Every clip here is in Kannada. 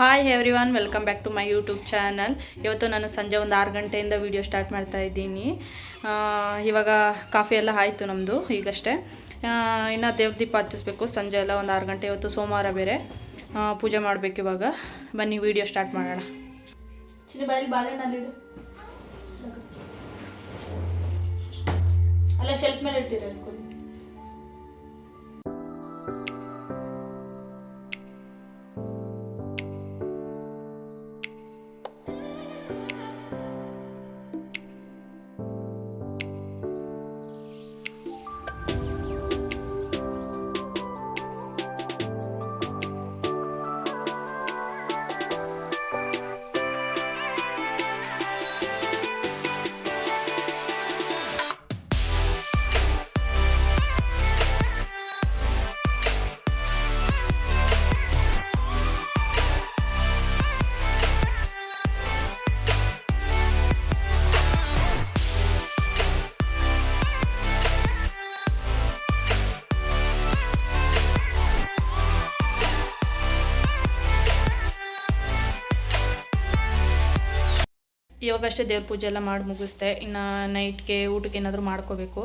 Hi everyone welcome back to my YouTube channel ಇವತ್ತು ನಾನು ಸಂಜೆ ಒಂದು ಆರು ಗಂಟೆಯಿಂದ ವೀಡಿಯೋ ಸ್ಟಾರ್ಟ್ ಮಾಡ್ತಾ ಇದ್ದೀನಿ. ಇವಾಗ ಕಾಫಿ ಎಲ್ಲ ಆಯಿತು ನಮ್ಮದು ಈಗಷ್ಟೇ. ಇನ್ನು ದೇವ್ರ ದೀಪ ಹಚ್ಚಿಸ್ಬೇಕು. ಸಂಜೆ ಎಲ್ಲ ಒಂದು ಆರು ಗಂಟೆ ಇವತ್ತು ಸೋಮವಾರ ಬೇರೆ. ಪೂಜೆ ಮಾಡಬೇಕು ಇವಾಗ. ಬನ್ನಿ ವೀಡಿಯೋ ಸ್ಟಾರ್ಟ್ ಮಾಡೋಣ. ಅಲ್ಲ ಶೆಲ್ಫ್ ಮೇಲೆ ಇವಾಗಷ್ಟೇ ದೇವ್ರ ಪೂಜೆ ಎಲ್ಲ ಮಾಡಿ ಮುಗಿಸ್ದೆ. ಇನ್ನು ನೈಟ್ಗೆ ಊಟಕ್ಕೆ ಏನಾದರೂ ಮಾಡ್ಕೋಬೇಕು.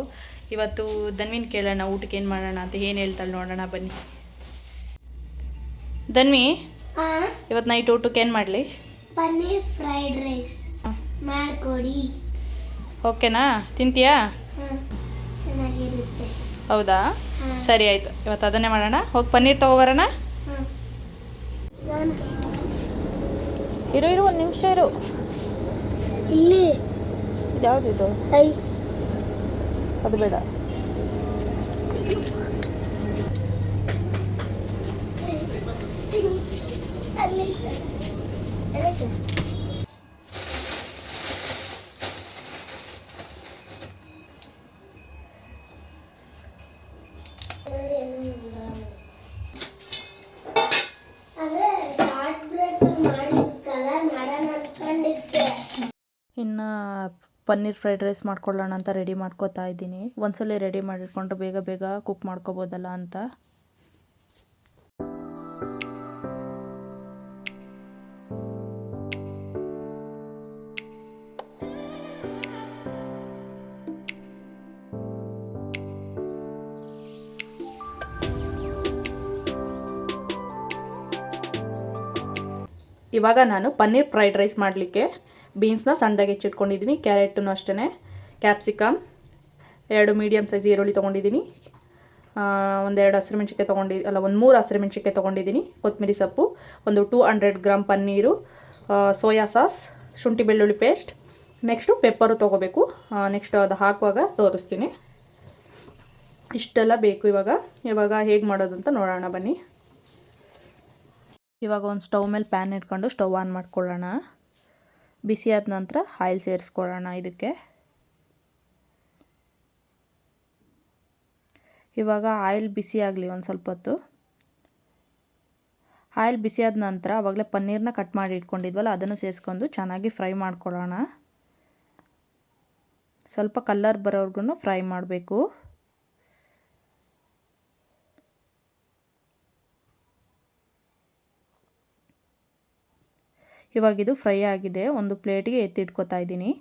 ಇವತ್ತು ಧನ್ವಿನ್ ಕೇಳೋಣ ಊಟಕ್ಕೆ ಏನು ಮಾಡೋಣ ಅಂತ ಏನು ಹೇಳ್ತಾಳೆ ನೋಡೋಣ ಬನ್ನಿ. ಧನ್ವಿ ಇವತ್ತು ನೈಟ್ ಊಟಕ್ಕೆ ಏನು ಮಾಡಲಿ? Paneer fried rice. ಮಾಡಿಕೊಡಿ. ಓಕೆನಾ? ತಿಂತೀಯಾ? ಚೆನ್ನಾಗಿರುತ್ತೆ. ಹೌದಾ? ಸರಿ ಆಯಿತು. ಇವತ್ತು ಅದನ್ನೇ ಮಾಡೋಣ. ಹೋಗಿ ಪನ್ನೀರ್ ತೊಗೊಬರೋಣ ಇರು ಇರು ಒಂದು ನಿಮಿಷ ಇರು. ಇಲ್ಲಿ ಇದು ಯಾವುದಿದು ಐ ಅದು ಬೇಡ ಅಲ್ಲಿ ಅದಕ್ಕೆ ಅದೇ ಶಾರ್ಟ್ ಬ್ರೇಕ್ ಮಾಡಿ ಕಲರ್ ಮಾಡೋಣ ಅನ್ಕೊಂಡಿದ್ದೆ ಇನ್ನು ಪನ್ನೀರ್ ಫ್ರೈಡ್ ರೈಸ್ ಮಾಡ್ಕೊಳ್ಳೋಣ ಅಂತ ರೆಡಿ ಮಾಡ್ಕೋತಾ ಇದ್ದೀನಿ. ಒಂದ್ಸಲ ರೆಡಿ ಮಾಡಿಟ್ಕೊಂಡ್ರೆ ಬೇಗ ಬೇಗ ಕುಕ್ ಮಾಡ್ಕೋಬೋದಲ್ಲ ಅಂತ. ಇವಾಗ ನಾನು ಪನ್ನೀರ್ ಫ್ರೈಡ್ ರೈಸ್ ಮಾಡಲಿಕ್ಕೆ ಬೀನ್ಸ್ನ ಸಣ್ಣದಾಗಿ ಹೆಚ್ಚಿಟ್ಕೊಂಡಿದ್ದೀನಿ, ಕ್ಯಾರೆಟನ್ನು ಅಷ್ಟೇ ಕ್ಯಾಪ್ಸಿಕಮ್, ಎರಡು ಮೀಡಿಯಮ್ ಸೈಜ್ ಈರುಳ್ಳಿ ತೊಗೊಂಡಿದ್ದೀನಿ. ಒಂದೆರಡು ಹಸಿರು ಮೆಣಸಿನ್ಕಾಯಿ ತೊಗೊಂಡಿ, ಅಲ್ಲ, ಒಂದು ಮೂರು ಹಸಿರು ಮೆಣಸಿನ್ಕಾಯಿ ತೊಗೊಂಡಿದ್ದೀನಿ, ಕೊತ್ತಂಬರಿ ಸೊಪ್ಪು, ಒಂದು two hundred gram paneer soya sauce, ಶುಂಠಿ ಬೆಳ್ಳುಳ್ಳಿ ಪೇಸ್ಟ್, ನೆಕ್ಸ್ಟು ಪೆಪ್ಪರು ತೊಗೋಬೇಕು. ನೆಕ್ಸ್ಟ್ ಅದು ಹಾಕುವಾಗ ತೋರಿಸ್ತೀನಿ. ಇಷ್ಟೆಲ್ಲ ಬೇಕು ಇವಾಗ. ಇವಾಗ ಹೇಗೆ ಮಾಡೋದು ಅಂತ ನೋಡೋಣ ಬನ್ನಿ. ಇವಾಗ ಒಂದು ಸ್ಟವ್ ಮೇಲೆ ಪ್ಯಾನ್ ಇಟ್ಕೊಂಡು ಸ್ಟವ್ ಆನ್ ಮಾಡ್ಕೊಳ್ಳೋಣ. ಬಿಸಿ ಆದ ನಂತರ ಆಯಿಲ್ ಸೇರಿಸ್ಕೊಳ್ಳೋಣ ಇದಕ್ಕೆ. ಇವಾಗ ಆಯಿಲ್ ಬಿಸಿ ಆಗಲಿ ಒಂದು ಸ್ವಲ್ಪ ಹೊತ್ತು. ಆಯಿಲ್ ಬಿಸಿ ಆದ ನಂತರ ಆವಾಗಲೇ ಪನ್ನೀರ್ನ ಕಟ್ ಮಾಡಿ ಇಟ್ಕೊಂಡಿದ್ವಲ್ಲ, ಅದನ್ನು ಸೇರಿಸ್ಕೊಂಡು ಚೆನ್ನಾಗಿ ಫ್ರೈ ಮಾಡ್ಕೊಳ್ಳೋಣ. ಸ್ವಲ್ಪ ಕಲ್ಲರ್ ಬರೋವರೆಗೂ ಫ್ರೈ ಮಾಡಬೇಕು. ಇವಾಗ ಇದು ಫ್ರೈ ಆಗಿದೆ. ಒಂದು ಪ್ಲೇಟಿಗೆ ಎತ್ತಿಟ್ಕೊತಾ ಇದ್ದೀನಿ.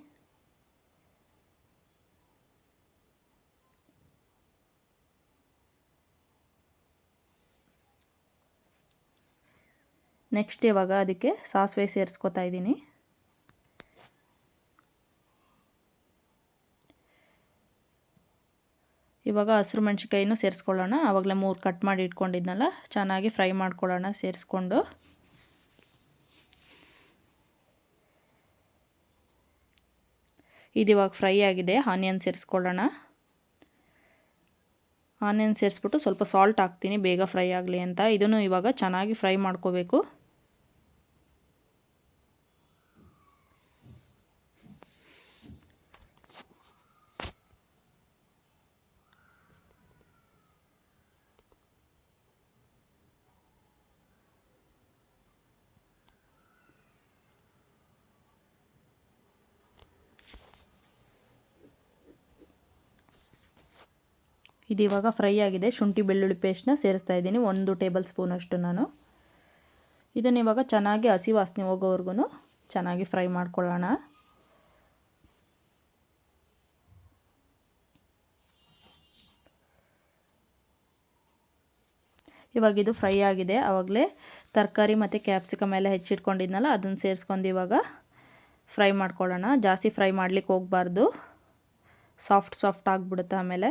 ನೆಕ್ಸ್ಟ್ ಇವಾಗ ಅದಕ್ಕೆ ಸಾಸಿವೆ ಸೇರಿಸ್ಕೊತಾ ಇದ್ದೀನಿ. ಇವಾಗ ಹಸಿರು ಮೆಣಸಿನ್ಕಾಯಿನೂ ಸೇರಿಸ್ಕೊಳ್ಳೋಣ. ಆವಾಗಲೇ ಮೂರು ಕಟ್ ಮಾಡಿ ಇಟ್ಕೊಂಡಿದ್ನಲ್ಲ, ಚೆನ್ನಾಗಿ ಫ್ರೈ ಮಾಡ್ಕೊಳ್ಳೋಣ ಸೇರಿಸ್ಕೊಂಡು. ಇದು ಇವಾಗ ಫ್ರೈ ಆಗಿದೆ. ಆನಿಯನ್ ಸೇರಿಸ್ಕೊಳ್ಳೋಣ. ಆನಿಯನ್ ಸೇರಿಸ್ಬಿಟ್ಟು ಸ್ವಲ್ಪ ಸಾಲ್ಟ್ ಹಾಕ್ತೀನಿ. ಬೇಗ ಫ್ರೈ ಆಗಲಿ ಅಂತ. ಇದನ್ನು ಇವಾಗ ಚೆನ್ನಾಗಿ ಫ್ರೈ ಮಾಡ್ಕೋಬೇಕು. ಇದು ಇವಾಗ ಫ್ರೈ ಆಗಿದೆ. ಶುಂಠಿ, ಬೆಳ್ಳುಳ್ಳಿ ಪೇಸ್ಟ್ನ ಸೇರಿಸ್ತಾ ಇದ್ದೀನಿ. ಒಂದು ಟೇಬಲ್ ಸ್ಪೂನ್ ಅಷ್ಟು ನಾನು. ಇದನ್ನು ಇವಾಗ ಚೆನ್ನಾಗಿ ಹಸಿ ವಾಸನೆ ಹೋಗೋವರೆಗೂ ಚೆನ್ನಾಗಿ ಫ್ರೈ ಮಾಡ್ಕೊಳ್ಳೋಣ. ಇವಾಗ ಇದು ಫ್ರೈ ಆಗಿದೆ. ಆವಾಗಲೇ ತರಕಾರಿ ಮತ್ತು ಕ್ಯಾಪ್ಸಿಕಮ್ ಎಲ್ಲ ಹೆಚ್ಚಿಟ್ಕೊಂಡಿದ್ನಲ್ಲ, ಅದನ್ನು ಸೇರಿಸ್ಕೊಂಡು ಇವಾಗ ಫ್ರೈ ಮಾಡ್ಕೊಳ್ಳೋಣ. ಜಾಸ್ತಿ ಫ್ರೈ ಮಾಡ್ಲಿಕ್ಕೆ ಹೋಗಬಾರ್ದು. ಸಾಫ್ಟ್ ಸಾಫ್ಟ್ ಆಗಿಬಿಡುತ್ತೆ ಆಮೇಲೆ.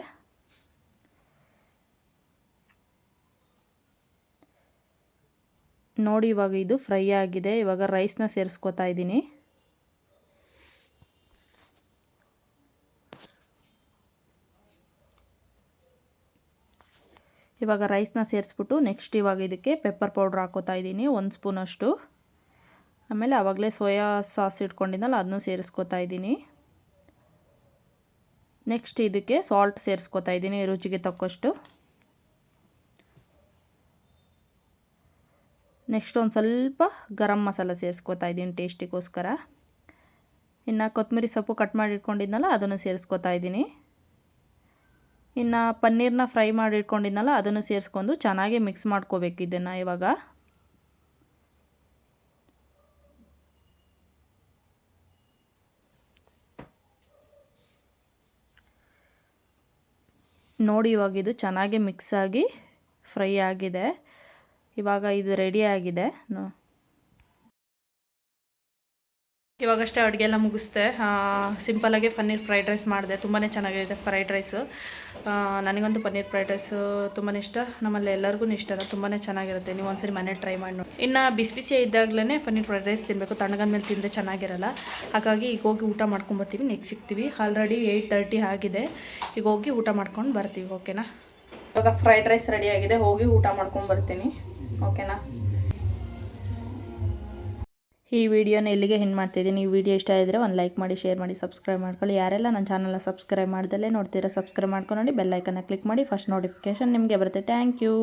ನೋಡಿ ಇವಾಗ ಇದು ಫ್ರೈ ಆಗಿದೆ. ಇವಾಗ ರೈಸ್ನ ಸೇರಿಸ್ಕೊತಾ ಇದ್ದೀನಿ. ಇವಾಗ ರೈಸ್ನ ಸೇರಿಸ್ಬಿಟ್ಟು ನೆಕ್ಸ್ಟ್ ಇವಾಗ ಇದಕ್ಕೆ ಪೆಪ್ಪರ್ ಪೌಡ್ರ್ ಹಾಕೋತಾ ಇದ್ದೀನಿ. ಒಂದು ಸ್ಪೂನಷ್ಟು ಆಮೇಲೆ ಆವಾಗಲೇ ಸೋಯಾ ಸಾಸ್ ಇಟ್ಕೊಂಡಿದ್ದಲ್ಲ ಅದನ್ನು ಸೇರಿಸ್ಕೊತಾ ಇದ್ದೀನಿ. ನೆಕ್ಸ್ಟ್ ಇದಕ್ಕೆ ಸಾಲ್ಟ್ ಸೇರಿಸ್ಕೊತಾ ಇದ್ದೀನಿ, ರುಚಿಗೆ ತಕ್ಕಷ್ಟು. ನೆಕ್ಸ್ಟ್ ಒಂದು ಸ್ವಲ್ಪ ಗರಂ ಮಸಾಲ ಸೇರಿಸ್ಕೊತಾ ಇದ್ದೀನಿ ಟೇಸ್ಟಿಗೋಸ್ಕರ. ಇನ್ನು ಕೊತ್ತಂಬರಿ ಸೊಪ್ಪು ಕಟ್ ಮಾಡಿ ಇಟ್ಕೊಂಡಿದ್ನಲ್ಲ ಅದನ್ನು ಸೇರಿಸ್ಕೊತಾ ಇದ್ದೀನಿ. ಇನ್ನು ಪನ್ನೀರ್ನ ಫ್ರೈ ಮಾಡಿ ಇಟ್ಕೊಂಡಿದ್ನಲ್ಲ ಅದನ್ನು ಸೇರಿಸ್ಕೊಂಡು ಚೆನ್ನಾಗಿ ಮಿಕ್ಸ್ ಮಾಡ್ಕೋಬೇಕು ಇದನ್ನು ಇವಾಗ. ನೋಡಿ ಇವಾಗ ಇದು ಚೆನ್ನಾಗಿ ಮಿಕ್ಸ್ ಆಗಿ ಫ್ರೈ ಆಗಿದೆ. ಇವಾಗ ಇದು ರೆಡಿ ನೋ- ಇವಾಗಷ್ಟೇ ಅಡುಗೆ ಎಲ್ಲ ಮುಗಿಸ್ದೆ ಸಿಂಪಲಾಗಿ ಪನ್ನೀರ್ ಫ್ರೈಡ್ ರೈಸ್ ಮಾಡಿದೆ. ತುಂಬಾ ಚೆನ್ನಾಗಿದೆ ಫ್ರೈಡ್ ರೈಸು ನನಗಂತೂ ಪನ್ನೀರ್ ಫ್ರೈಡ್ ರೈಸು ತುಂಬಾ ಇಷ್ಟ. ನಮ್ಮಲ್ಲಿ ಎಲ್ಲರಿಗೂ ಇಷ್ಟ. ತುಂಬಾ ಚೆನ್ನಾಗಿರುತ್ತೆ. ನೀವು ಒಂದ್ಸರಿ ಮನೇಲಿ ಟ್ರೈ ಮಾಡಿ ನೋಡಿ. ಇನ್ನು ಬಿಸಿ ಬಿಸಿ ಇದ್ದಾಗಲೇ ಪನ್ನೀರ್ ಫ್ರೈಡ್ ರೈಸ್ ತಿನ್ನಬೇಕು ತಣ್ಣಗಾದ ಮೇಲೆ ತಿಂದರೆ ಚೆನ್ನಾಗಿರಲ್ಲ. ಹಾಗಾಗಿ ಈಗ ಹೋಗಿ ಊಟ ಮಾಡ್ಕೊಂಬರ್ತೀವಿ ನೆಕ್ಸ್ಟ್ ಸಿಗ್ತೀವಿ. ಆಲ್ರೆಡಿ ಏಯ್ಟ್ ತರ್ಟಿ ಆಗಿದೆ. ಈಗ ಹೋಗಿ ಊಟ ಮಾಡ್ಕೊಂಡು ಬರ್ತೀವಿ. ಓಕೆನಾ ಇವಾಗ ಫ್ರೈಡ್ ರೈಸ್ ರೆಡಿ ಆಗಿದೆ. ಹೋಗಿ ಊಟ ಮಾಡ್ಕೊಂಡು ಬರ್ತೀನಿ. ಓಕೆನಾ? ಈ ವಿಡಿಯೋನ ಎಲ್ಲಿಗೆ ಹಿಂಗೆ ಮಾಡ್ತಿದ್ದೀನಿ. ಈ ವಿಡಿಯೋ ಇಷ್ಟ ಇದ್ದರೆ ಒಂದು ಲೈಕ್ ಮಾಡಿ ಶೇರ್ ಮಾಡಿ ಸಬ್ಸ್ಕ್ರೈಬ್ ಮಾಡ್ಕೊಳ್ಳಿ. ಯಾರೆಲ್ಲ ನನ್ನ ಚಾನಲ್ನ ಸಬ್ಸ್ಕ್ರೈಬ್ ಮಾಡ್ದಲ್ಲೇ ನೋಡ್ತೀರಾ ಸಬ್ಸ್ಕ್ರೈಬ್ ಮಾಡ್ಕೊಂಡು ನೋಡಿ ಬೆಲ್ ಐಕನ್ನ ಕ್ಲಿಕ್ ಮಾಡಿ ಫಸ್ಟ್ ನೋಟಿಫಿಕೇಶನ್ ನಿಮಗೆ ಬರುತ್ತೆ. Thank you